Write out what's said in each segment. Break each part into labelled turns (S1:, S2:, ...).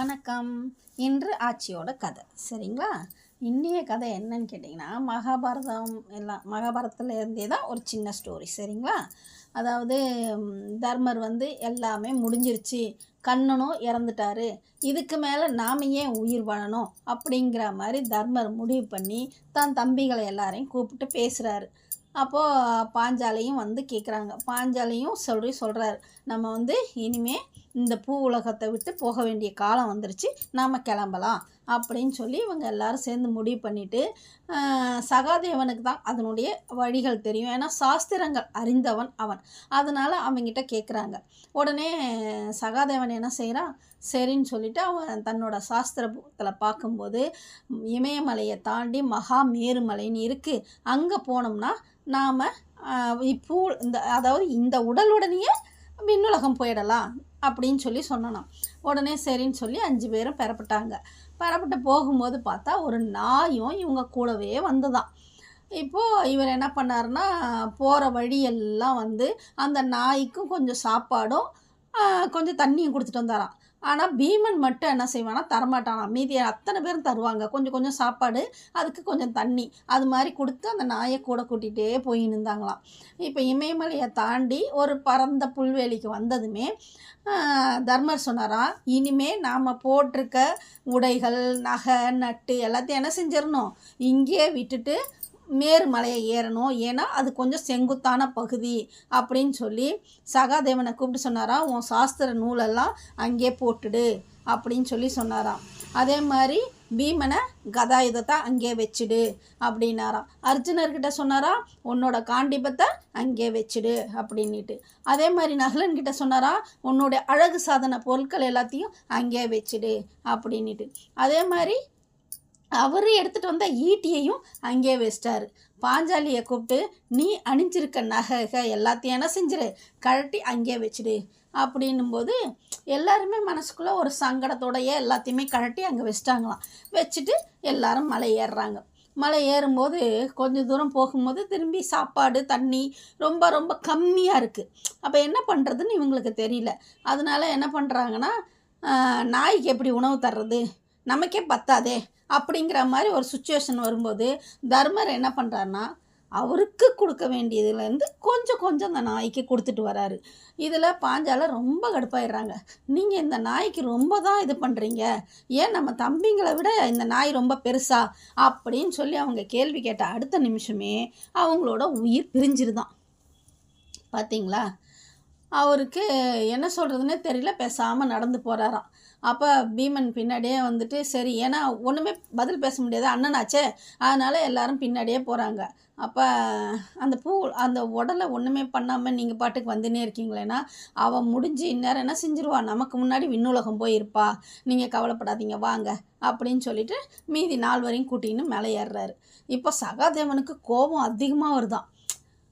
S1: வணக்கம். இன்று ஆட்சியோட கதை. சரிங்களா? இன்றைய கதை என்னன்னு கேட்டிங்கன்னா மகாபாரதம் எல்லாம் மகாபாரதத்தில் இருந்தே தான் ஒரு சின்ன ஸ்டோரி சரிங்களா? அதாவது தர்மர் வந்து எல்லாமே முடிஞ்சிருச்சு. கண்ணனும் இறந்துட்டாரு. இதுக்கு மேலே நாம் ஏன் உயிர் வாழணும்? அப்படிங்கிற மாதிரி தர்மர் முடிவு பண்ணி தான் தம்பிகளை எல்லாரையும் கூப்பிட்டு பேசுகிறாரு அப்போது பாஞ்சாலையும் வந்து கேட்குறாங்க பாஞ்சாலையும் சொல்லி சொல்கிறாரு நம்ம வந்து இனிமே இந்த பூ உலகத்தை விட்டு போக வேண்டிய காலம் வந்துருச்சு. நாம் கிளம்பலாம். அப்படின்னு சொல்லி இவங்க எல்லாரும் சேர்ந்து முடிவு பண்ணிட்டு சகாதேவனுக்கு தான் அதனுடைய வழிகள் தெரியும். ஏன்னா சாஸ்திரங்கள் அறிந்தவன் அவன். அதனால் அவங்கிட்ட கேட்குறாங்க உடனே சகாதேவன் என்ன செய்கிறான் சரின்னு சொல்லிட்டு அவன் தன்னோட சாஸ்திரத்தில் பார்க்கும்போது இமயமலையை தாண்டி மகா மேருமலைன்னு இருக்குது அங்கே போனோம்னா நாம் இப்போ இந்த அதாவது இந்த உடலுடனேயே விண்ணுலகம் போயிடலாம். அப்படின்னு சொல்லி சொன்னோம் உடனே சரின்னு சொல்லி அஞ்சு பேரும் பெறப்பட்டாங்க. பெறப்பட்டு போகும்போது பார்த்தா ஒரு நாயும் இவங்க கூடவே வந்துதான். இப்போது இவர் என்ன பண்ணாருன்னா போகிற வழியெல்லாம் வந்து அந்த நாய்க்கும் கொஞ்சம் சாப்பாடும் கொஞ்சம் தண்ணியும் கொடுத்துட்டு வந்தாராம். ஆனால் பீமன் மட்டும் என்ன செய்வானா தரமாட்டானா. மீதி அத்தனை பேரும் தருவாங்க. கொஞ்சம் கொஞ்சம் சாப்பாடு அதுக்கு கொஞ்சம் தண்ணி. அது மாதிரி கொடுத்து அந்த நாயை கூட கூட்டிகிட்டே போய் நின்றாங்களாம். இப்போ இமயமலையை தாண்டி ஒரு பரந்த புல்வெளிக்கு வந்ததுமே தர்மர் சொன்னாரா இனிமே நாம் போட்டிருக்க உடைகள் நகை நட்டு எல்லாத்தையும் என்ன செஞ்சிடணும். இங்கேயே விட்டுட்டு மேருமலையை ஏறணும். ஏன்னா அது கொஞ்சம் செங்குத்தான பகுதி அப்படின்னு சொல்லி சகாதேவனை கூப்பிட்டு சொன்னாராம் உன் சாஸ்திர நூலெல்லாம் அங்கே போட்டுடு அப்படின்னு சொல்லி சொன்னாராம் அதே மாதிரி பீமனை கதாயுதத்தை அங்கே வச்சுடு அப்படின்னாராம் அர்ஜுனர்கிட்ட சொன்னாரா உன்னோட காண்டிபத்தை அங்கே வச்சுடு அப்படின்னுட்டு. அதே மாதிரி நகலன்கிட்ட சொன்னாரா உன்னுடைய அழகு சாதன பொருட்கள் எல்லாத்தையும் அங்கே வச்சுடு அப்படின்னுட்டு. அதே மாதிரி அவர் எடுத்துகிட்டு வந்த ஈட்டியையும் அங்கே வச்சிட்டாரு. பாஞ்சாலியை கூப்பிட்டு நீ அணிஞ்சிருக்க நகை எல்லாத்தையும் என்ன செஞ்சிரு. கழட்டி அங்கே வச்சிடு. அப்படின்னும்போது எல்லாருமே மனசுக்குள்ளே ஒரு சங்கடத்தோடையே எல்லாத்தையுமே கழட்டி அங்கே வச்சிட்டாங்களாம். வச்சுட்டு எல்லாரும் மலை ஏறுறாங்க. மலை ஏறும்போது கொஞ்சம் தூரம் போகும்போது திரும்பி சாப்பாடு தண்ணி ரொம்ப ரொம்ப கம்மியாக இருக்குது அப்போ என்ன பண்ணுறதுன்னு இவங்களுக்கு தெரியல. அதனால என்ன பண்ணுறாங்கன்னா நாய்க்கு எப்படி உணவு தர்றது? நமக்கே பத்தாதே அப்படிங்கிற மாதிரி ஒரு சுச்சுவேஷன் வரும்போது தர்மர் என்ன பண்ணுறாருன்னா அவருக்கு கொடுக்க வேண்டியதுலேருந்து கொஞ்சம் கொஞ்சம் அந்த நாய்க்கு கொடுத்துட்டு வராரு. இதில் பாஞ்சால ரொம்ப கடுப்பாயிடுறாங்க. நீங்கள் இந்த நாய்க்கு ரொம்ப தான் இது பண்ணுறீங்க ஏன் நம்ம தம்பிங்களை விட இந்த நாய் ரொம்ப பெருசா? அப்படின்னு சொல்லி அவங்க கேள்வி கேட்ட அடுத்த நிமிஷமே அவங்களோட உயிர் பிரிஞ்சிருதான். பார்த்தீங்களா அவருக்கு என்ன சொல்கிறதுனே தெரியல. பேசாமல் நடந்து போகிறாராம் அப்போ பீமன் பின்னாடியே வந்துட்டு சரி ஏன்னா ஒன்றுமே பதில் பேச முடியாது அண்ணனாச்சே அதனால் எல்லாரும் பின்னாடியே போகிறாங்க அப்போ அந்த பூ அந்த உடலை ஒன்றுமே பண்ணாமல் நீங்கள் பாட்டுக்கு வந்துனே இருக்கீங்களேன்னா அவன் முடிஞ்சு இந்நேரம் என்ன செஞ்சிருவா? நமக்கு முன்னாடி விண்ணுலகம் போயிருப்பா. நீங்கள் கவலைப்படாதீங்க வாங்க அப்படின்னு சொல்லிட்டு மீதி நாள் வரையும் கூட்டின்னு மேலே ஏறுறாரு. இப்போ சகாதேவனுக்கு கோபம் அதிகமாக வருதான்.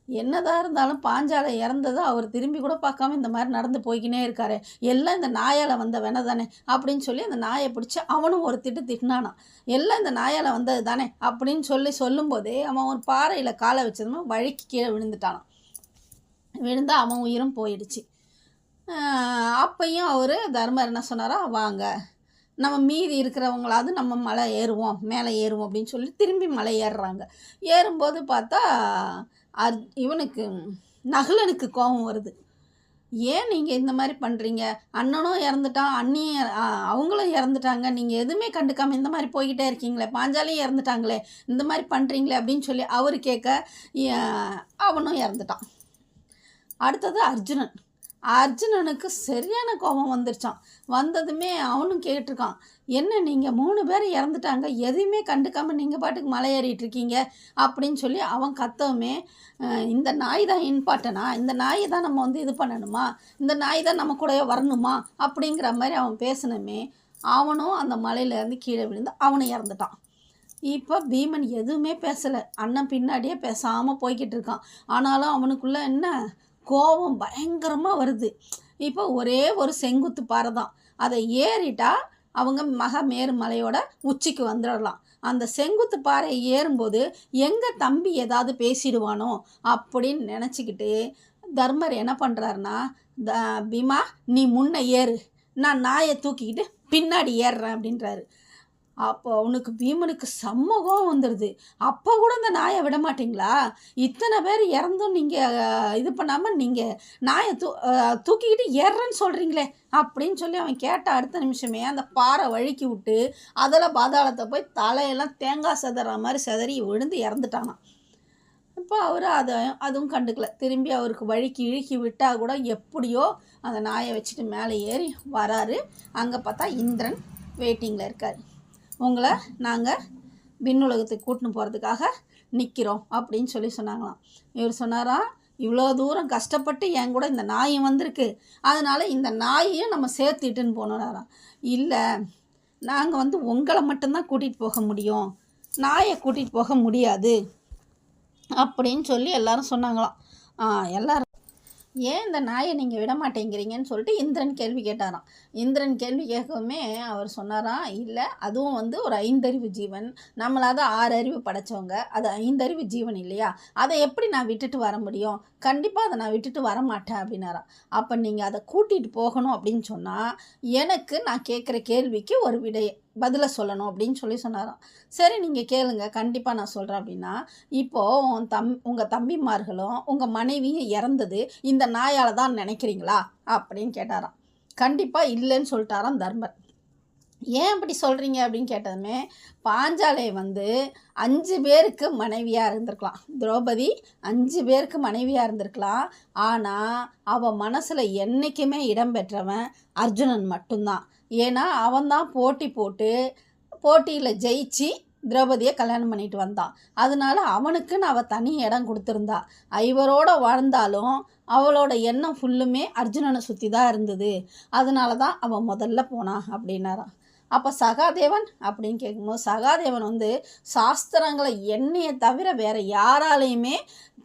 S1: என்னதான் இருந்தாலும் பாஞ்சாலை இறந்ததும் அவர் திரும்பி கூட பார்க்காம இந்த மாதிரி நடந்து போய்கினே இருக்காரு. எல்லாம் இந்த நாயால் வந்த வேணை தானே அப்படின்னு சொல்லி அந்த நாயை பிடிச்சி அவனும் ஒரு திட்டு திட்டினானான் எல்லாம் இந்த நாயால் வந்தது தானே அப்படின்னு சொல்லி சொல்லும்போதே அவன் ஒரு பாறையில் காலை வச்சதுமே வழிக்கு கீழே விழுந்துட்டானான் விழுந்தால் அவன் உயிரும் போயிடுச்சு. அப்பையும் அவர் தர்மர் என்ன சொன்னாரா? வாங்க நம்ம மீதி இருக்கிறவங்களாவது நம்ம மலை ஏறுவோம் மேலே ஏறுவோம் அப்படின்னு சொல்லி திரும்பி மலை ஏறுறாங்க. ஏறும்போது பார்த்தா அர் இவனுக்கு நகுலனுக்கு கோபம் வருது. ஏன் நீங்கள் இந்த மாதிரி பண்ணுறீங்க அண்ணனும் இறந்துட்டான் அண்ணியும் அவங்களும் இறந்துட்டாங்க. நீங்கள் எதுவுமே கண்டுக்காமல் இந்த மாதிரி போய்கிட்டே இருக்கீங்களே பாஞ்சாலியும் இறந்துட்டாங்களே இந்த மாதிரி பண்ணுறீங்களே அப்படின்னு சொல்லி அவர் கேட்க அவனும் இறந்துட்டான். அடுத்தது அர்ஜுனன். அர்ஜுனனுக்கு சரியான கோபம் வந்துருச்சான் வந்ததுமே அவனும் கேட்டிருக்கான் என்ன நீங்கள் மூணு பேர் இறந்துட்டாங்க எதையுமே கண்டுக்காமல் நீங்கள் பாட்டுக்கு மலை ஏறிட்டு இருக்கீங்க? அப்படின்னு சொல்லி அவன் கத்தவுமே இந்த நாய் தான் இம்பார்ட்டனா இந்த நாயை தான் நம்ம வந்து இது பண்ணணுமா? இந்த நாய் தான் நம்ம கூட வரணுமா? அப்படிங்கிற மாதிரி அவன் பேசினமே அவனும் அந்த மலையிலேருந்து கீழே விழுந்து அவனும் இறந்துட்டான். இப்போ பீமன் எதுவுமே பேசலை. அண்ணன் பின்னாடியே பேசாமல் போய்கிட்டு இருக்கான். ஆனாலும் அவனுக்குள்ளே என்ன கோபம் பயங்கரமாக வருது. இப்போ ஒரே ஒரு செங்குத்து பாறை தான். அதை ஏறிட்டா அவங்க மக மேருமலையோட உச்சிக்கு வந்துடலாம். அந்த செங்குத்து பாறை ஏறும்போது எங்கள் தம்பி ஏதாவது பேசிடுவானோ அப்படின்னு நினச்சிக்கிட்டு தர்மர் என்ன பண்ணுறாருன்னா த பீமா நீ முன்ன ஏறு. நான் நாயை தூக்கிக்கிட்டு பின்னாடி ஏறுறேன் அப்படின்றாரு. அப்போ அவனுக்கு பீமனுக்கு சம்மகம் வந்துடுது அப்போ கூட இந்த நாயை விட மாட்டிங்களா? இத்தனை பேர் இறந்தும் நீங்கள் இது பண்ணாமல் நீங்கள் நாயை தூ தூக்கிக்கிட்டு ஏறுறேன்னு சொல்கிறீங்களே அப்படின்னு சொல்லி அவன் கேட்ட அடுத்த நிமிஷமே அந்த பாறை வழுக்கி விட்டு அதில் பாதாளத்தை போய் தலையெல்லாம் தேங்காய் செதற மாதிரி செதறி விழுந்து இறந்துட்டானான் இப்போ அவர் அதை அதுவும் கண்டுக்கல. திரும்பி அவருக்கு வழுக்கி இழுக்கி விட்டால் கூட எப்படியோ அந்த நாயை வச்சுட்டு மேலே ஏறி வராரு. அங்கே பார்த்தா இந்திரன் வெயிட்டிங்கில் இருக்கார். உங்களை நாங்கள் விண்ணுலகத்துக்கு கூட்டின்னு போகிறதுக்காக நிற்கிறோம் அப்படின்னு சொல்லி சொன்னாங்களாம். இவர் சொன்னாரா இவ்வளோ தூரம் கஷ்டப்பட்டு என் கூட இந்த நாயும் வந்திருக்கு. அதனால் இந்த நாயையும் நம்ம சேர்த்துட்டுன்னு போனோம் இல்லை நாங்கள் வந்து உங்களை மட்டும்தான் கூட்டிகிட்டு போக முடியும். நாயை கூட்டிகிட்டு போக முடியாது. அப்படின்னு சொல்லி எல்லாரும் சொன்னாங்களாம். எல்லோரும் எல்லாரும் ஏன் இந்த நாயை நீங்கள் விட மாட்டேங்கிறீங்கன்னு சொல்லிட்டு இந்திரன் கேள்வி கேட்டாராம். இந்திரன் கேள்வி கேட்கவுமே அவர் சொன்னாராம் இல்லை அதுவும் வந்து ஒரு ஐந்தறிவு ஜீவன். நம்மளாவது ஆறு அறிவு படைச்சவங்க. அது ஐந்தறிவு ஜீவன் இல்லையா? அதை எப்படி நான் விட்டுட்டு வர முடியும்? கண்டிப்பாக அதை நான் விட்டுட்டு வர மாட்டேன் அப்படின்னாராம். அப்போ நீங்கள் அதை கூட்டிகிட்டு போகணும் அப்படின்னு சொன்னால் எனக்கு நான் கேட்குற கேள்விக்கு ஒரு விடையை பதிலை சொல்லணும் அப்படின்னு சொல்லி சொன்னாராம். சரி நீங்கள் கேளுங்க. கண்டிப்பாக நான் சொல்கிறேன் அப்படின்னா இப்போது உன் தம் உங்கள் தம்பிமார்களும் உங்கள் மனைவியும் இறந்தது இந்த நாயால் தான் நினைக்கிறீங்களா? அப்படின்னு கேட்டாராம். கண்டிப்பாக இல்லைன்னு சொல்லிட்டாராம் தர்மர். ஏன் அப்படி சொல்கிறீங்க அப்படின்னு கேட்டதுமே பாஞ்சாலை வந்து அஞ்சு பேருக்கு மனைவியாக இருந்திருக்கலாம். திரௌபதி அஞ்சு பேருக்கு மனைவியாக இருந்திருக்கலாம். ஆனால் அவள் மனசில் என்றைக்குமே இடம்பெற்றவன் அர்ஜுனன் மட்டும்தான். ஏன்னா அவன்தான் போட்டி போட்டு போட்டியில் ஜெயிச்சு திரௌபதியை கல்யாணம் பண்ணிட்டு வந்தான். அதனால அவனுக்குன்னு அவள் தனி இடம் கொடுத்துருந்தா. ஐவரோட வாழ்ந்தாலும் அவளோட எண்ணம் ஃபுல்லுமே அர்ஜுனனை சுற்றி தான் இருந்தது. அதனால தான் அவன் முதல்ல போனான் அப்படின்னாராம். அப்போ சகாதேவன் அப்படின்னு கேட்கும்போது சகாதேவன் வந்து சாஸ்திரங்களை என்னையை தவிர வேற யாராலையுமே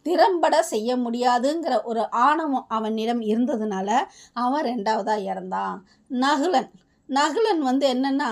S1: திறம்பட செய்ய முடியாதுங்கிற ஒரு ஆணவம் அவனிடம் இருந்ததுனால அவன் ரெண்டாவதாக இறந்தான். நகுலன். நகுலன் வந்து என்னென்னா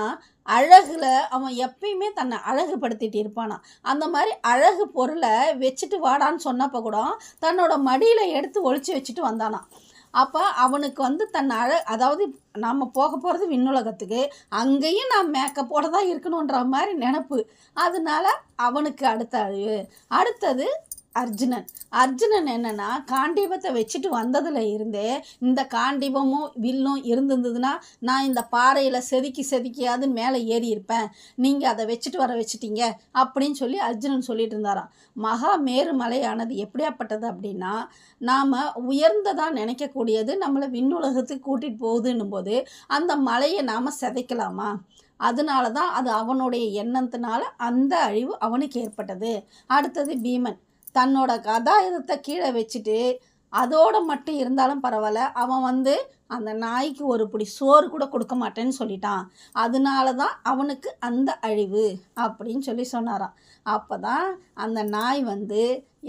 S1: அழகில் அவன் எப்பயுமே தன்னை அழகுபடுத்திட்டு இருப்பானா. அந்த மாதிரி அழகு பொருளை வச்சுட்டு வாடான்னு சொன்னப்போ கூட தன்னோட மடியில் எடுத்து ஒழிச்சு வச்சுட்டு வந்தானான் அப்போ அவனுக்கு வந்து தன் அழ அதாவது நம்ம போக போகிறது விண்ணுலகத்துக்கு அங்கேயும் நான் மேக்கப்போட தான் இருக்கணுன்ற மாதிரி நினப்பு. அதனால அவனுக்கு அடுத்த அழிவு அடுத்தது அர்ஜுனன். அர்ஜுனன் என்னன்னா காண்டீபத்தை வச்சுட்டு வந்ததுல இருந்தே இந்த காண்டீபமும் வில்லும் இருந்திருந்ததுன்னா நான் இந்த பாறையில் செதுக்கி செதுக்கியாவது மேலே ஏறி இருப்பேன். நீங்கள் அதை வச்சுட்டு வர வச்சுட்டீங்க அப்படின்னு சொல்லி அர்ஜுனன் சொல்லிட்டு இருந்தாராம். மகா மேருமலையானது எப்படியாப்பட்டது அப்படின்னா நாம் உயர்ந்ததாக நினைக்கக்கூடியது நம்மளை விண்ணுலகத்துக்கு கூட்டிகிட்டு போகுதுன்னும் போது அந்த மலையை நாம் சிதைக்கலாமா? அதனால தான் அது அவனுடைய எண்ணத்தினால அந்த அழிவு அவனுக்கு ஏற்பட்டது. அடுத்தது பீமன். தன்னோட கதாயுதத்தை கீழே வச்சுட்டு அதோடு மட்டும் இருந்தாலும் பரவாயில்ல. அவன் வந்து அந்த நாய்க்கு ஒரு பிடி சோறு கூட கொடுக்க மாட்டேன்னு சொல்லிட்டான். அதனால தான் அவனுக்கு அந்த அழிவு அப்படின்னு சொல்லி சொன்னாராம். அப்போ தான் அந்த நாய் வந்து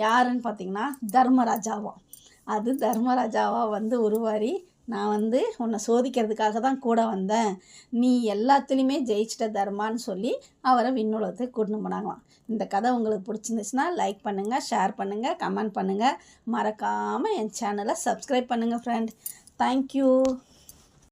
S1: யாருன்னு பார்த்திங்கன்னா தர்மராஜாவாம். அது தர்மராஜாவா வந்து உருவாரி நான் வந்து உன்னை சோதிக்கிறதுக்காக தான் கூட வந்தேன். நீ எல்லாத்துலேயுமே ஜெயிச்சிட்ட தர்மான்னு சொல்லி அவரை விண்ணுலகத்துக்கு கூட்டின்னு போனாங்களாம். இந்த கதை உங்களுக்கு பிடிச்சிருந்துச்சுன்னா லைக் பண்ணுங்கள் ஷேர் பண்ணுங்கள் கமெண்ட் பண்ணுங்கள் மறக்காமல் என் சேனலை சப்ஸ்கிரைப் பண்ணுங்கள் ஃப்ரெண்ட் தேங்க்யூ